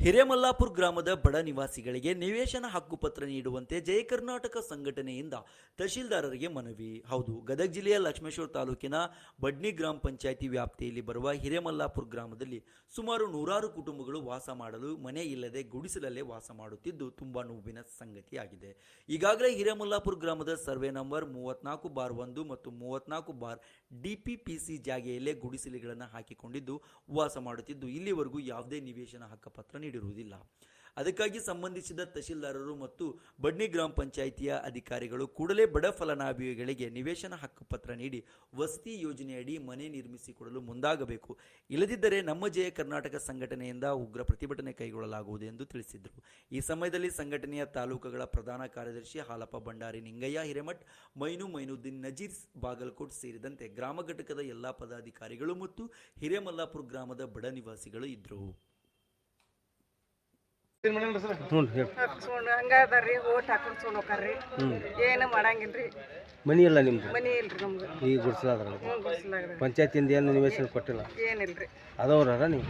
ಹಿರೇಮಲ್ಲಾಪುರ ಗ್ರಾಮದ ಬಡ ನಿವಾಸಿಗಳಿಗೆ ನಿವೇಶನ ಹಕ್ಕುಪತ್ರ ನೀಡುವಂತೆ ಜಯ ಕರ್ನಾಟಕ ಸಂಘಟನೆಯಿಂದ ತಹಶೀಲ್ದಾರರಿಗೆ ಮನವಿ. ಹೌದು, ಗದಗ ಜಿಲ್ಲೆಯ ಲಕ್ಷ್ಮೇಶ್ವರ ತಾಲೂಕಿನ ಬಡ್ನಿ ಗ್ರಾಮ ಪಂಚಾಯಿತಿ ವ್ಯಾಪ್ತಿಯಲ್ಲಿ ಬರುವ ಹಿರೇಮಲ್ಲಾಪುರ ಗ್ರಾಮದಲ್ಲಿ ಸುಮಾರು ನೂರಾರು ಕುಟುಂಬಗಳು ವಾಸ ಮಾಡಲು ಮನೆ ಇಲ್ಲದೆ ಗುಡಿಸಲಲ್ಲೇ ವಾಸ ಮಾಡುತ್ತಿದ್ದು ತುಂಬಾ ನೋವಿನ ಸಂಗತಿಯಾಗಿದೆ. ಈಗಾಗಲೇ ಹಿರೇಮಲ್ಲಾಪುರ ಗ್ರಾಮದ ಸರ್ವೆ ನಂಬರ್ ಮೂವತ್ನಾಲ್ಕು ಬಾರ್ ಒಂದು ಮತ್ತು ಮೂವತ್ನಾಲ್ಕು ಬಾರ್ ಡಿಪಿಪಿಸಿ ಜಾಗೆಯಲ್ಲೇ ಗುಡಿಸಲುಗಳನ್ನು ಹಾಕಿಕೊಂಡಿದ್ದು ವಾಸ ಮಾಡುತ್ತಿದ್ದು ಇಲ್ಲಿವರೆಗೂ ಯಾವುದೇ ನಿವೇಶನ ಹಕ್ಕುಪತ್ರ ನೀಡಿರುವುದಿಲ್ಲ. ಅದಕ್ಕಾಗಿ ಸಂಬಂಧಿಸಿದ ತಹಶೀಲ್ದಾರರು ಮತ್ತು ಬಡ್ನಿ ಗ್ರಾಮ ಪಂಚಾಯಿತಿಯ ಅಧಿಕಾರಿಗಳು ಕೂಡಲೇ ಬಡ ಫಲಾನುಭವಿಗಳಿಗೆ ನಿವೇಶನ ಹಕ್ಕುಪತ್ರ ನೀಡಿ ವಸತಿ ಯೋಜನೆಯಡಿ ಮನೆ ನಿರ್ಮಿಸಿಕೊಡಲು ಮುಂದಾಗಬೇಕು. ಇಲ್ಲದಿದ್ದರೆ ನಮ್ಮ ಜಯ ಕರ್ನಾಟಕ ಸಂಘಟನೆಯಿಂದ ಉಗ್ರ ಪ್ರತಿಭಟನೆ ಕೈಗೊಳ್ಳಲಾಗುವುದು ಎಂದು ತಿಳಿಸಿದರು. ಈ ಸಮಯದಲ್ಲಿ ಸಂಘಟನೆಯ ತಾಲೂಕುಗಳ ಪ್ರಧಾನ ಕಾರ್ಯದರ್ಶಿ ಹಾಲಪ್ಪ ಭಂಡಾರಿ, ನಿಂಗಯ್ಯ ಹಿರೇಮಠ್, ಮೈನು ಮೈನುದ್ದೀನ್, ನಜೀರ್ ಬಾಗಲಕೋಟ್ ಸೇರಿದಂತೆ ಗ್ರಾಮ ಘಟಕದ ಎಲ್ಲಾ ಪದಾಧಿಕಾರಿಗಳು ಮತ್ತು ಹಿರೇಮಲ್ಲಾಪುರ ಗ್ರಾಮದ ಬಡ ನಿವಾಸಿಗಳು ಇದ್ದರು. ಹ್ಞೂ ಓಟ್ ಏನು ಮಾಡಂಗಿಲ್ರಿ. ಮನಿ ಇಲ್ಲ ನಿಮ್ದು? ಮನಿ ಇಲ್ರಿ ನಮ್ಗೆ ಈಗ ಪಂಚಾಯತಿಯಿಂದ ಏನು ನಿವೇಶನ ಕೊಟ್ಟಿಲ್ಲ? ಏನಿಲ್ರಿ. ಅದವ್ರ ನೀವು?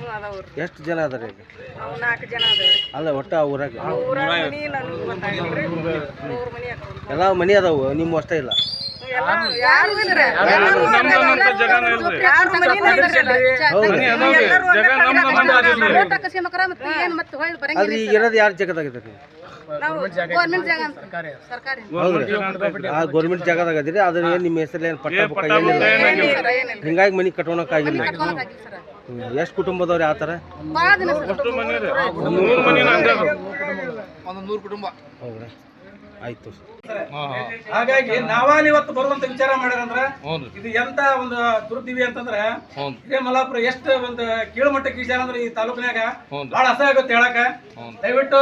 ಎಷ್ಟು ಜನ ಅದಾರೆ ಈಗ? ನಾವು ನಾಲ್ಕು ಜನ ಅದಾವ್ರಿ. ಅಲ್ಲ ಒಟ್ಟ ಊರಾಗ? ಎಲ್ಲ ಮನಿ ಅದಾವು ನಿಮ್ಮ ಅಷ್ಟೇ ಇಲ್ಲ? ಒಂದೇ ಇರೋದು ಯಾರು ಆ ಗೌರ್ಮೆಂಟ್ ಜಾಗದಾಗ ಅದಿರಿ ಅದನ್ನ ಏನು ನಿಮ್ಮ ಹೆಸರಲ್ಲಿ ಏನು ಪಟ್ಟ ಏನಿಲ್ಲ? ಹಿಂಗಾಗಿ ಮನಿ ಕಟ್ಕೊಳಕ್ಕಾಗಿಲ್ಲ ಎಷ್ಟ್ ಸರ್. ಆತರ ಎಷ್ಟು ನೂರ್ ಕುಟುಂಬ ಥರ ಸರ್. ಹೌದ್ರಾ. ಆಯ್ತು. ಹಾಗಾಗಿ ನಾವಾಲಿ ಇವತ್ತು ಬರುವಂತ ವಿಚಾರ ಮಾಡ್ಯಾರಂದ್ರ ಇದು ಎಂತ ಒಂದು ದುರ್ದಿವಿ ಅಂತಂದ್ರ ಇದೇ ಮಲ್ಲಾಪುರ ಎಷ್ಟು ಒಂದು ಕೀಳುಮಟ್ಟಕ್ಕೆ ವಿಚಾರ ಅಂದ್ರೆ ಈ ತಾಲೂಕಿನಾಗ ಬಹಳ ಅಸಹ್ಯ ಆಗುತ್ತೆ ಹೇಳಕ ದಯವಿಟ್ಟು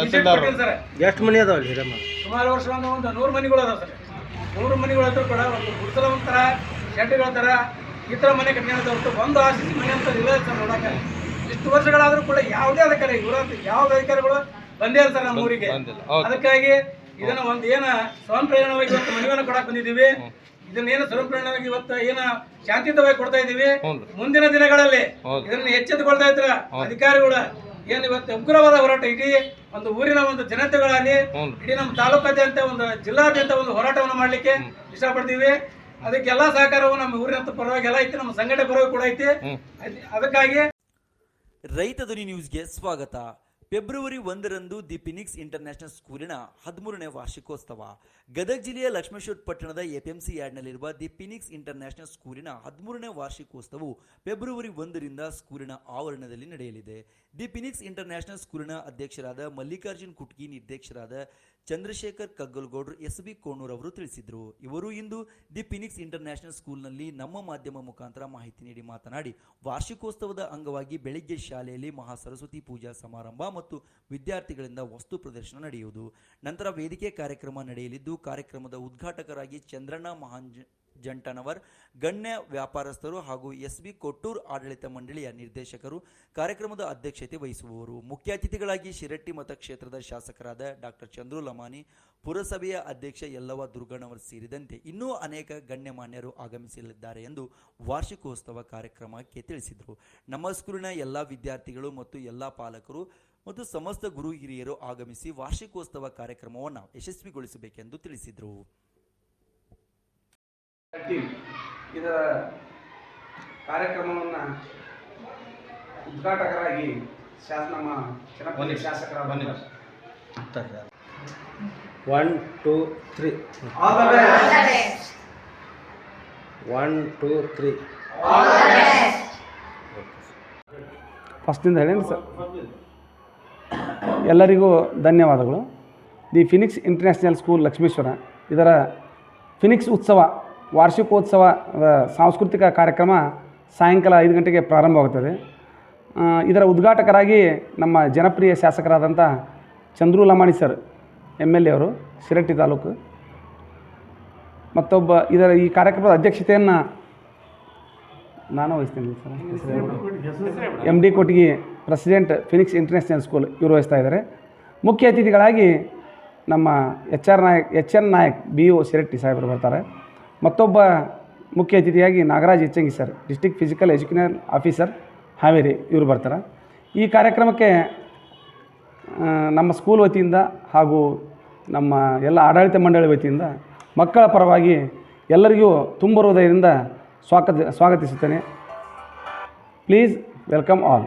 ವಿಸಿಟ್ ಕೊಟ್ಟಿಲ್ಲ ಎಷ್ಟು ಮನಿ ಅದಾವ ಸುಮಾರು ವರ್ಷ ಒಂದು ಒಂದು ನೂರು ಮನಿಗಳು ಅದಾವ ಸರ್. ನೂರು ಮನೆಗಳು ಕೂಡ ಒಂದು ಗುಡಿಸಲ ಒಂಥರ ಶೆಡ್ಗಳ ತರ ಈ ತರ ಮನೆ ಕಟ್ಕೊಂಡು ಹೊರತು ಒಂದು ಆಶಿಸಿ ಮನೆ ಅಂತ ಇಲ್ಲ ಸರ್ ನೋಡಕ ಇಷ್ಟು ವರ್ಷಗಳಾದ್ರೂ ಕೂಡ ಯಾವುದೇ ಅಧಿಕಾರಿ ಇವರಂತ ಯಾವ ಅಧಿಕಾರಿಗಳು ಬಂದೇ ಇರ್ತಾರೆ ನಮ್ಮ ಊರಿಗೆ. ಅದಕ್ಕಾಗಿ ಇದನ್ನ ಒಂದು ಏನ ಸ್ವಯಂ ಪ್ರೇರಣವಾಗಿ ಇವತ್ತು ಮನವಿಯನ್ನು ಕೊಡಕ್ ಬಂದಿದ್ದೀವಿ. ಇದನ್ನ ಏನು ಸ್ವಯಂ ಪ್ರೇರಣವಾಗಿ ಇವತ್ತು ಏನ ಶಾಂತಿಯುತವಾಗಿ ಕೊಡ್ತಾ ಇದೀವಿ ಮುಂದಿನ ದಿನಗಳಲ್ಲಿ ಇದನ್ನ ಎಚ್ಚೆತ್ತುಕೊಳ್ತಾ ಇದ್ರ ಅಧಿಕಾರಿಗಳು ಏನು ಇವತ್ತು ಉಗ್ರವಾದ ಹೋರಾಟ ಇಡೀ ಒಂದು ಊರಿನ ಒಂದು ಜನತೆಗಳಲ್ಲಿ ಇಡೀ ನಮ್ಮ ತಾಲೂಕಾದ್ಯಂತ ಒಂದು ಜಿಲ್ಲಾದ್ಯಂತ ಒಂದು ಹೋರಾಟವನ್ನು ಮಾಡ್ಲಿಕ್ಕೆ ಇಷ್ಟಪಡ್ತೀವಿ. ಅದಕ್ಕೆಲ್ಲ ಸಹಕಾರವು ನಮ್ಮ ಊರಿನ ಪರವಾಗಿ ಎಲ್ಲ ಐತಿ ನಮ್ಮ ಸಂಘಟನೆ ಪರವಾಗಿ ಕೂಡ ಐತಿ. ಅದಕ್ಕಾಗಿ ರೈತ ಧ್ವನಿ ನ್ಯೂಸ್ಗೆ ಸ್ವಾಗತ. ಫೆಬ್ರವರಿ ಒಂದರಂದು ದಿ ಫಿನಿಕ್ಸ್ ಇಂಟರ್ನ್ಯಾಷನಲ್ ಸ್ಕೂಲಿನ ಹದಿಮೂರನೇ ವಾರ್ಷಿಕೋತ್ಸವ. ಗದಗ ಜಿಲ್ಲೆಯ ಲಕ್ಷ್ಮೇಶ್ವರ ಪಟ್ಟಣದ ಎಪಿಎಂಸಿ ಯಾರ್ಡ್ನಲ್ಲಿರುವ ದಿ ಫಿನಿಕ್ಸ್ ಇಂಟರ್ನ್ಯಾಷನಲ್ ಸ್ಕೂಲಿನ ಹದಿಮೂರನೇ ವಾರ್ಷಿಕೋತ್ಸವವು ಫೆಬ್ರವರಿ ಒಂದರಿಂದ ಸ್ಕೂಲಿನ ಆವರಣದಲ್ಲಿ ನಡೆಯಲಿದೆ. ದಿ ಫಿನಿಕ್ಸ್ ಇಂಟರ್ನ್ಯಾಷನಲ್ ಸ್ಕೂಲಿನ ಅಧ್ಯಕ್ಷರಾದ ಮಲ್ಲಿಕಾರ್ಜುನ್ ಕುಟ್ಗಿ, ನಿರ್ದೇಶಕರಾದ ಚಂದ್ರಶೇಖರ್ ಕಗ್ಗಲ್ಗೌಡರು ಎಸ್ ಬಿ ಕೋಣೂರ್ ಅವರು ತಿಳಿಸಿದರು. ಇವರು ಇಂದು ದಿ ಫಿನಿಕ್ಸ್ ಇಂಟರ್ನ್ಯಾಷನಲ್ ಸ್ಕೂಲ್ನಲ್ಲಿ ನಮ್ಮ ಮಾಧ್ಯಮ ಮುಖಾಂತರ ಮಾಹಿತಿ ನೀಡಿ ಮಾತನಾಡಿ, ವಾರ್ಷಿಕೋತ್ಸವದ ಅಂಗವಾಗಿ ಬೆಳಿಗ್ಗೆ ಶಾಲೆಯಲ್ಲಿ ಮಹಾ ಸರಸ್ವತಿ ಪೂಜಾ ಸಮಾರಂಭ ಮತ್ತು ವಿದ್ಯಾರ್ಥಿಗಳಿಂದ ವಸ್ತು ಪ್ರದರ್ಶನ ನಡೆಯುವುದು. ನಂತರ ವೇದಿಕೆ ಕಾರ್ಯಕ್ರಮ ನಡೆಯಲಿದ್ದು, ಕಾರ್ಯಕ್ರಮದ ಉದ್ಘಾಟಕರಾಗಿ ಚಂದ್ರಣ್ಣ ಮಹಾಂಜ ಜಂಟನವರ್ ಗಣ್ಯ ವ್ಯಾಪಾರಸ್ಥರು ಹಾಗೂ ಎಸ್ ಬಿ ಕೊಟ್ಟೂರ್ ಆಡಳಿತ ಮಂಡಳಿಯ ನಿರ್ದೇಶಕರು ಕಾರ್ಯಕ್ರಮದ ಅಧ್ಯಕ್ಷತೆ ವಹಿಸುವವರು. ಮುಖ್ಯ ಅತಿಥಿಗಳಾಗಿ ಶಿರಟ್ಟಿ ಮತಕ್ಷೇತ್ರದ ಶಾಸಕರಾದ ಡಾಕ್ಟರ್ ಚಂದ್ರು ಲಮಾನಿ ಪುರಸಭೆಯ ಅಧ್ಯಕ್ಷ ಯಲ್ಲವ ದುರ್ಗಣ್ಣವರ್ ಸೇರಿದಂತೆ ಇನ್ನೂ ಅನೇಕ ಗಣ್ಯಮಾನ್ಯರು ಆಗಮಿಸಲಿದ್ದಾರೆ ಎಂದು ವಾರ್ಷಿಕೋತ್ಸವ ಕಾರ್ಯಕ್ರಮಕ್ಕೆ ತಿಳಿಸಿದರು. ನಮ್ಮ ಸ್ಕೂಲಿನ ಎಲ್ಲ ವಿದ್ಯಾರ್ಥಿಗಳು ಮತ್ತು ಎಲ್ಲ ಪಾಲಕರು ಮತ್ತು ಸಮಸ್ತ ಗುರು ಹಿರಿಯರು ಆಗಮಿಸಿ ವಾರ್ಷಿಕೋತ್ಸವ ಕಾರ್ಯಕ್ರಮವನ್ನು ಯಶಸ್ವಿಗೊಳಿಸಬೇಕೆಂದು ತಿಳಿಸಿದರು. ಇದರ ಕಾರ್ಯಕ್ರಮವನ್ನು ಉದ್ಘಾಟಕರಾಗಿ ನಮ್ಮ ಜನಪ್ರಿಯ ಶಾಸಕರಾದ one two three one two three ಫಸ್ಟಿಂದ ಹೇಳೇನು ಸರ್ ಎಲ್ಲರಿಗೂ ಧನ್ಯವಾದಗಳು. The Phoenix International School Lakshmeshwar. ಇದರ ಫಿನಿಕ್ಸ್ ಉತ್ಸವ, ವಾರ್ಷಿಕೋತ್ಸವ ಸಾಂಸ್ಕೃತಿಕ ಕಾರ್ಯಕ್ರಮ ಸಾಯಂಕಾಲ ಐದು ಗಂಟೆಗೆ ಪ್ರಾರಂಭವಾಗುತ್ತದೆ. ಇದರ ಉದ್ಘಾಟಕರಾಗಿ ನಮ್ಮ ಜನಪ್ರಿಯ ಶಾಸಕರಾದಂಥ Chandru Lamani sir M L A ಅವರು, ಶಿರಟ್ಟಿ ತಾಲೂಕು. ಮತ್ತೊಬ್ಬ ಇದರ ಈ ಕಾರ್ಯಕ್ರಮದ ಅಧ್ಯಕ್ಷತೆಯನ್ನು ನಾನು ವಹಿಸ್ತೀನಿ sir. M D Kottige president Phoenix International School ಇವರು ವಹಿಸ್ತಾ ಇದ್ದಾರೆ ಮುಖ್ಯ ಅತಿಥಿಗಳಾಗಿ ನಮ್ಮ H R Nayak H N Nayak B O Shiratti ಸಾಹೇಬರು ಬರ್ತಾರೆ. ಮತ್ತೊಬ್ಬ ಮುಖ್ಯ ಅತಿಥಿಯಾಗಿ Nagaraj Hecchangi sir district physical educational officer Haveri ಇವರು ಬರ್ತಾರೆ. ಈ ಕಾರ್ಯಕ್ರಮಕ್ಕೆ ನಮ್ಮ ಸ್ಕೂಲ್ ವತಿಯಿಂದ ಹಾಗೂ ನಮ್ಮ ಎಲ್ಲ ಆಡಳಿತ ಮಂಡಳಿ ವತಿಯಿಂದ ಮಕ್ಕಳ ಪರವಾಗಿ ಎಲ್ಲರಿಗೂ ತುಂಬ ಹೃದಯದಿಂದ ಸ್ವಾಗತ ಸ್ವಾಗತಿಸುತ್ತೇನೆ ಪ್ಲೀಸ್ ವೆಲ್ಕಮ್ ಆಲ್